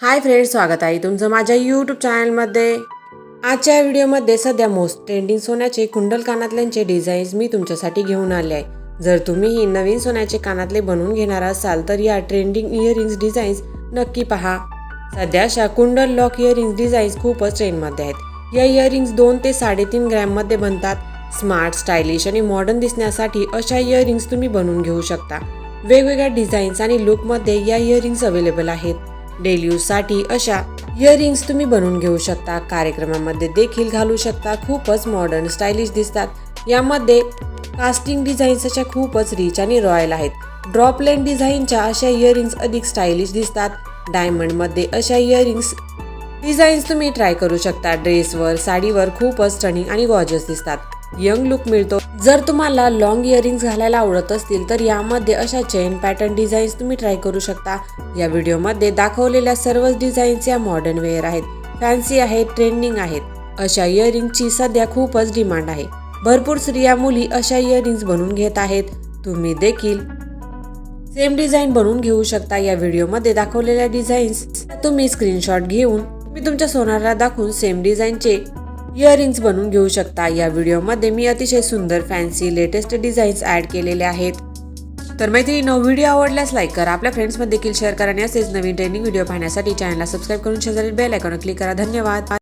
Hi friends स्वागत आहे तुमचं माझ्या यूट्यूब चॅनलमध्ये आजच्या व्हिडिओमध्ये सध्या मोस्ट ट्रेंडिंग सोन्याचे कुंडल कानातल्यांचे डिझाईन्स मी तुमच्यासाठी घेऊन आले आहे. जर तुम्हीही नवीन सोन्याचे कानातले बनवून घेणार असाल तर या ट्रेंडिंग इयरिंग्स डिझाईन्स नक्की पहा. सध्या अशा कुंडल लॉक इयरिंग्स डिझाईन्स खूपच ट्रेंडमध्ये आहेत. या इयरिंग्स दोन ते साडेतीन ग्रॅममध्ये बनतात. स्मार्ट स्टायलिश आणि मॉडर्न दिसण्यासाठी अशा इयरिंग्स तुम्ही बनवून घेऊ शकता. वेगवेगळ्या डिझाईन्स आणि लुकमध्ये या इयरिंग्स अवेलेबल आहेत. डेली यूजसाठी अशा इयरिंग्स तुम्ही बनवून घेऊ शकता. कार्यक्रमामध्ये देखील घालू शकता. खूपच मॉडर्न स्टायलिश दिसतात. यामध्ये कास्टिंग डिझाईन्स अशा खूपच रिच आणि रॉयल आहेत. ड्रॉपलेन डिझाईनच्या अशा इयरिंग्स अधिक स्टायलिश दिसतात. डायमंडमध्ये अशा इयरिंग्स डिझाईन्स तुम्ही ट्राय करू शकता. ड्रेसवर साडीवर खूपच स्टनिंग आणि गॉर्जस दिसतात. यंग लुक मिळतो. जर तुम्हाला लॉंग इयरिंग्स घालायला आवडत असतील तर यामध्ये अशा चेन पॅटर्न डिझाईन्स तुम्ही ट्राय करू शकता. या व्हिडिओमध्ये दाखवलेल्या सर्वच डिझाईन्स या मॉडर्न वेअर आहेत. फॅन्सी आहेत ट्रेंडिंग आहेत. अशा इयरिंगची सध्या खूपच डिमांड आहे. भरपूर स्त्रिया मुली अशा इयरिंग्स बनवून घेत आहेत. तुम्ही देखील सेम डिझाईन बनवून घेऊ शकता. या व्हिडिओमध्ये दाखवलेल्या डिझाईन्स तुम्ही स्क्रीनशॉट घेऊन मी तुमच्या सोनारला दाखवून सेम डिझाईनचे इयरिंग्स बनवून घेऊ शकता. या व्हिडिओमध्ये मी अतिशय सुंदर फॅन्सी लेटेस्ट डिझाईन्स ऍड केलेले आहेत. तर मैत्रिणी व्हिडिओ आवडल्यास लाईक करा. आपल्या फ्रेंड्समध्ये देखील शेअर करा आणि असेच नवीन ट्रेनिंग व्हिडिओ पाहण्यासाठी चॅनलला सबस्क्राईब करून शेजारी बेल आयकॉन क्लिक करा. धन्यवाद.